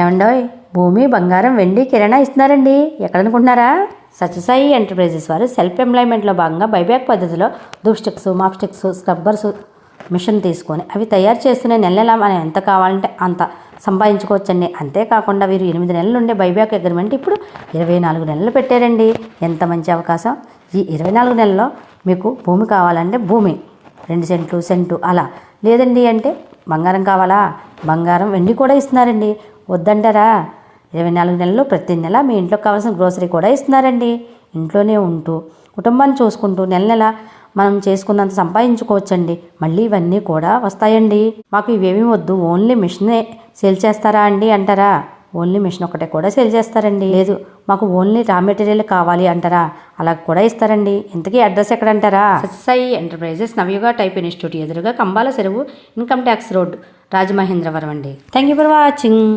ఏమండోయ్ భూమి బంగారం వెండి కిరాణా ఇస్తున్నారండి. ఎక్కడ అనుకుంటున్నారా సత్యసాయి ఎంటర్ప్రైజెస్ వారు సెల్ఫ్ ఎంప్లాయ్మెంట్లో భాగంగా బైబ్యాక్ పద్ధతిలో dhoop sticks mop sticks scrubbers machine తీసుకొని అవి తయారు చేస్తున్న నెల నెల మనం ఎంత కావాలంటే అంత సంపాదించుకోవచ్చండి. అంతేకాకుండా వీరు ఎనిమిది నెలలు ఉండే బైబ్యాక్ అగ్రిమెంట్ ఇప్పుడు ఇరవై నాలుగు నెలలు పెట్టారండి. ఎంత మంచి అవకాశం? ఈ ఇరవై నాలుగు నెలల్లో మీకు భూమి కావాలంటే భూమి రెండు సెంట్లు సెంటు అలా లేదండి అంటే బంగారం కావాలా? బంగారం వెండి కూడా ఇస్తున్నారండి. వద్దంటారా? ఇరవై నాలుగు నెలలు ప్రతి నెల మీ ఇంట్లో కావాల్సిన గ్రోసరీ కూడా ఇస్తున్నారండి. ఇంట్లోనే ఉంటూ కుటుంబాన్ని చూసుకుంటూ నెల నెల మనం చేసుకున్నంత సంపాదించుకోవచ్చండి. మళ్ళీ ఇవన్నీ కూడా వస్తాయండి. మాకు ఇవేమీ వద్దు ఓన్లీ మిషనే సేల్ చేస్తారా అండి అంటారా? ఓన్లీ మిషన్ ఒకటే కూడా సేల్ చేస్తారండి. లేదు మాకు ఓన్లీ రా మెటీరియల్ కావాలి అంటారా? అలా కూడా ఇస్తారండి. ఇంతకీ address ఎక్కడంటారా? Satsai enterprises Navayuga type institute. ఎదురుగా Kambala Cheruvu income tax road Rajamahendravaram అండి. Thank you for watching.